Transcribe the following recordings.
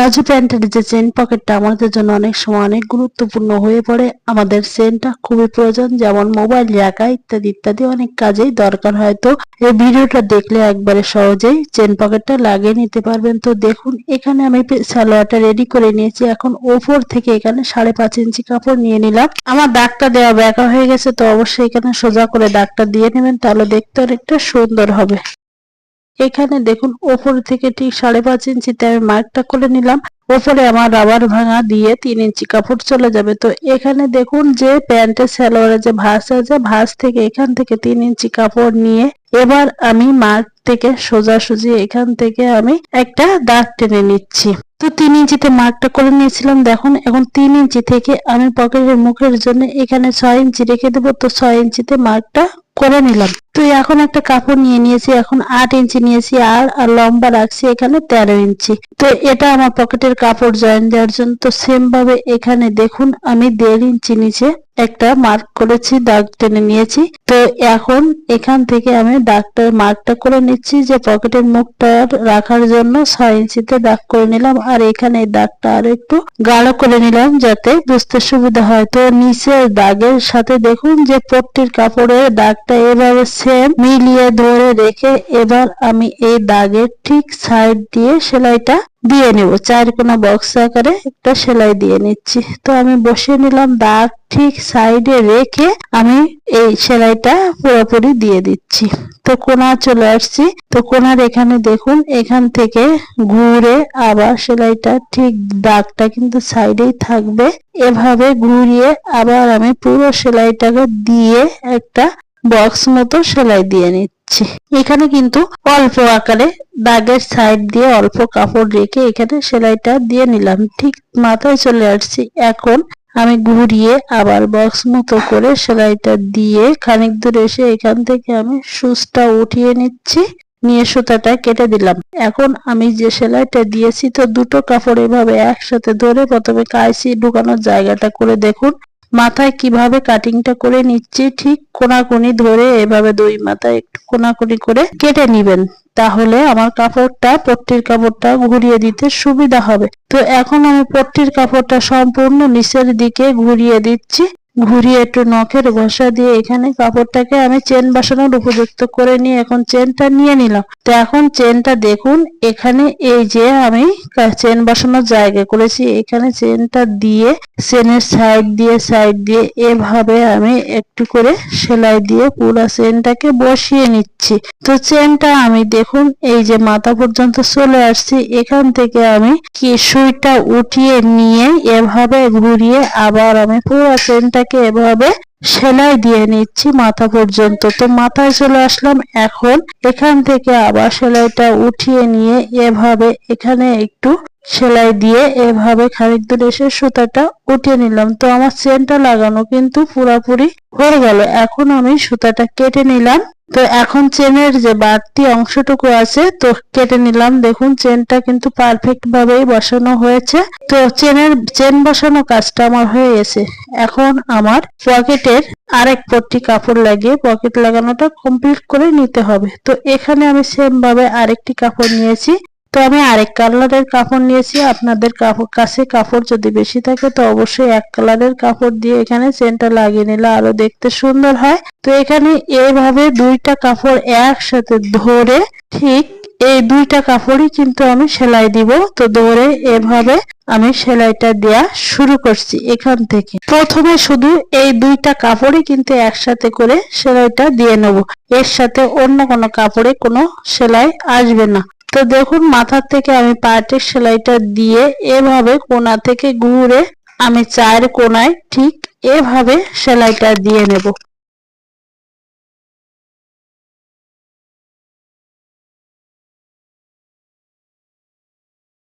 Palazzo প্যান্টের যে chain পকেটটা আমাদের জন্য অনেক সময় অনেক গুরুত্বপূর্ণ হয়ে পড়ে, আমাদের চেনটা খুবই প্রয়োজন, যেমন মোবাইল রাখা ইত্যাদি ইত্যাদি অনেক কাজেই দরকার হয়। তো এই ভিডিওটা দেখলে একবারে সহজেই চেন পকেটটা লাগিয়ে নিতে পারবেন। তো দেখুন, এখানে আমি সালোয়ারটা রেডি করে নিয়েছি। এখন ওপর থেকে এখানে সাড়ে পাঁচ ইঞ্চি কাপড় নিয়ে নিলাম। আমার দাগটা দেওয়া ব্যাকা হয়ে গেছে, তো অবশ্যই এখানে সোজা করে দাগটা দিয়ে নেবেন, তাহলে দেখতে অনেকটা সুন্দর হবে। এখানে দেখুন, ওপর থেকে ঠিক সাড়ে পাঁচ ইঞ্চিতে আমি মার্কটা করে নিলাম। ওপরে আমার রাবার ভাঙা দিয়ে তিন ইঞ্চি কাপড় চলে যাবে। তো এখানে দেখুন যে প্যান্টের সালোয়ারের যে ভাঁজ আছে, ভাঁজ থেকে এখান থেকে তিন ইঞ্চি কাপড় নিয়ে এবার আমি মার্ক থেকে সোজাসুজি এখান থেকে আমি একটা দাগ টেনে নিচ্ছি। তো তিন ইঞ্চিতে মার্কটা করে নিয়েছিলাম, দেখুন, এখন তিন ইঞ্চি থেকে আমি পকেটের মুখের জন্য এখানে ছয় ইঞ্চি রেখে দেবো, তো ছয় ইঞ্চিতে মার্কটা করে নিলাম। তো এখন একটা কাপড় নিয়ে নিয়েছি, এখন আট ইঞ্চি নিয়েছি, আর আর লম্বা রাখছি এখানে তেরো ইঞ্চি। তো এটা আমার পকেটের কাপড় জয়েন দেওয়ার জন্য, তো সেম ভাবে এখানে দেখুন, আমি দেড় ইঞ্চি নিচে একটা মার্ক করেছি, দাগ টেনে নিয়েছি। তো এখন এখান থেকে আমি দাগটা মার্কটা করে নিচ্ছি যে পকেটের মুখটা রাখার জন্য ছয় ইঞ্চিতে দাগ করে নিলাম। আর এখানে দাগটা আরও একটু গাঢ় করে নিলাম যাতে বুঝতে সুবিধা হয়। তো নিচের দাগের সাথে দেখুন যে পট্টির কাপড়ের দাগটা এভাবে সেম মিলিয়ে ধরে রেখে এবার আমি এই দাগের ঠিক সাইড দিয়ে সেলাইটা দিয়ে নেব। চার কোনা বক্স আকারে একটা সেলাই দিয়ে নিচ্ছি। তো আমি বসিয়ে নিলাম দাগ ঠিক সাইডে রেখে আমি এই সেলাইটা পুরোপুরি দিয়ে দিচ্ছি। তো কোনা চলে আসছি। তো কোনার এখানে দেখুন, এখান থেকে ঘুরে আবার সেলাইটা ঠিক দাগটা কিন্তু সাইডেই থাকবে। এভাবে ঘুরিয়ে আবার আমি পুরো সেলাইটাকে দিয়ে একটা বক্স মতো সেলাই দিয়ে নিচ্ছি। এখানে কিন্তু অল্প আকারে দাগের সাইড দিয়ে অল্প কাপড় রেখে এখানে সেলাইটা দিয়ে নিলাম। ঠিক মাথায় চলে আসছি। এখন আমি ঘুরিয়ে আবার বক্স মতো করে সেলাইটা দিয়ে খানিক দূর এসে এখান থেকে আমি সুচটা উঠিয়ে নিচ্ছি। নিয়ে সুতাটা কেটে দিলাম। এখন আমি যে সেলাইটা দিয়েছি, তো দুটো কাপড় এভাবে একসাথে ধরে প্রথমে কাইসি ঢুকানোর জায়গাটা করে দেখুন। মাথায় কীভাবে কাটিংটা করে নিচ্ছি, ঠিক কোনাকুনি ধরে এভাবে দুই মাথা একটু কোনাকুনি করে কেটে নিবেন। তাহলে আমার কাপড়টা, পট্টির কাপড়টা ঘুরিয়ে দিতে সুবিধা হবে। তো এখন আমি পট্টির কাপড়টা সম্পূর্ণ নিচের দিকে ঘুরিয়ে দিচ্ছি। ঘুরিয়ে একটু নখের ঘষা দিয়ে এখানে কাপড়টাকে আমি চেন বসানোর উপযুক্ত করে নিয়ে এখন চেনটা নিয়ে নিলাম। তো এখন চেনটা দেখুন, এখানে এই যে আমি চেন বসানোর জায়গা করেছি। এখানে চেনটা দিয়ে, চেনের সাইড দিয়ে সাইড দিয়ে এভাবে আমি একটু করে সেলাই দিয়ে পুরো চেনটাকে বসিয়ে নিচ্ছি। তো চেনটা আমি দেখুন, এই যে মাথা পর্যন্ত চলে আসছি। এখান থেকে আমি কি সুইটা উঠিয়ে নিয়ে এভাবে ঘুরিয়ে আবার আমি পুরো চেনটাকে এভাবে সেলাই দিয়ে নিচ্ছি মাথা পর্যন্ত। তো মাথায় চলে আসলাম এখন। এখান থেকে আবার সেলাইটা উঠিয়ে নিয়ে এভাবে এখানে একটু সেলাই দিয়ে এভাবে খানিক দূর এসে সুতাটা উঠিয়ে নিলাম। তো আমার চেনটা লাগানো কিন্তু পুরাপুরি হয়ে গেল। এখন আমি সুতাটা কেটে নিলাম। তো এখন চেনের যে বাড়তি অংশটুকু আছে, তো কেটে নিলাম। দেখুন চেনটা কিন্তু পারফেক্ট ভাবেই বসানো হয়েছে। তো চেনের চেন বসানো কাজটা আমার হয়ে গেছে। এখন আমার পকেটের আরেক পট্টি কাপড় লাগিয়ে পকেট লাগানোটা কমপ্লিট করে নিতে হবে। তো এখানে আমি সেম ভাবে আরেকটি কাপড় নিয়েছি। তো আমি আরেক কালারের কাপড় নিয়েছি। আপনাদের কাপড় কাছে কাপড় যদি বেশি থাকে, তো অবশ্যই এক কালারের কাপড় দিয়ে এখানে চেনটা লাগিয়ে নিলে আরও দেখতে সুন্দর হয়। তো এখানে এইভাবে দুইটা কাপড় একসাথে ধরে ঠিক এই দুইটা কাপড়ই কিন্তু আমি সেলাই দিব। তো ধরে এভাবে আমি সেলাইটা দেয়া শুরু করছি এখান থেকে। প্রথমে শুধু এই দুইটা কাপড়ই কিন্তু একসাথে করে সেলাইটা দিয়ে নেব। এর সাথে অন্য কোনো কাপড়ে কোনো সেলাই আসবে না। তো দেখুন, মাথার থেকে আমি পার্টের সেলাইটা দিয়ে এভাবে কোনা থেকে ঘুরে আমি চার কোনায় ঠিক এভাবে সেলাইটা দিয়ে নেব।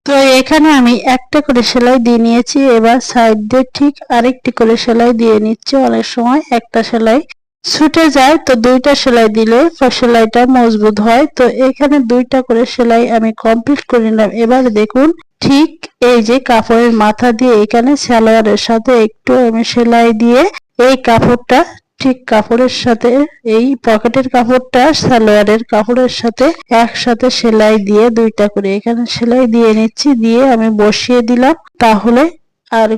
তো এখানে আমি একটা করে সেলাই দিয়ে নিয়েছি, এবার সাইড দিয়ে ঠিক আরেকটি করে সেলাই দিয়ে নিচ্ছি। অনেক সময় একটা সেলাই ছুটে যায়, তো দুইটা সেলাই দিলে সেলাইটা মজবুত হয়। তো এখানে দুইটা করে সেলাই আমি কমপ্লিট করে নিলাম। এবার দেখুন, ঠিক এই যে কাপড়ের মাথা দিয়ে এখানে সালোয়ারের সাথে একটু আমি সেলাই দিয়ে এই কাপড়টা, ঠিক কাপড়ের সাথে, এই পকেটের কাপড়টা, সালোয়ারের কাপড়ের সাথে একসাথে সেলাই দিয়ে দুইটা করে এখানে সেলাই দিয়ে নিচ্ছি, দিয়ে আমি বসিয়ে দিলাম। তাহলে আর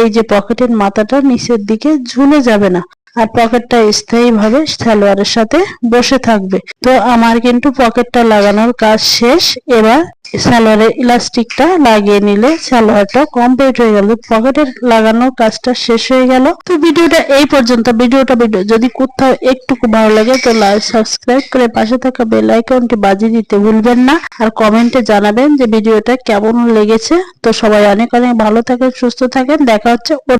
এই যে পকেটের মাথাটা নিচের দিকে ঝুলে যাবে না। আর পকেটটা স্থায়ীভাবে সালোয়ারের সাথে বসে থাকবে। তো আমার কিন্তু পকেটটা লাগানোর কাজ শেষ। এবার সালোয়ারের ইলাস্টিকটা লাগিয়ে নিলে সালোয়ারটা কমপ্লিট হয়ে গেল। পকেটের লাগানোর কাজটা শেষ হয়ে গেল। তো ভিডিওটা এই পর্যন্ত। ভিডিওটা ভিডিও যদি কোথাও একটুকু ভালো লাগে তো লাইক সাবস্ক্রাইব করে পাশে থাকা বেল আইকনটি বাজিয়ে দিতে ভুলবেন না। আর কমেন্টে জানাবেন যে ভিডিওটা কেমন লেগেছে। তো সবাই অনেক অনেক ভালো থাকেন, সুস্থ থাকেন। দেখা হচ্ছে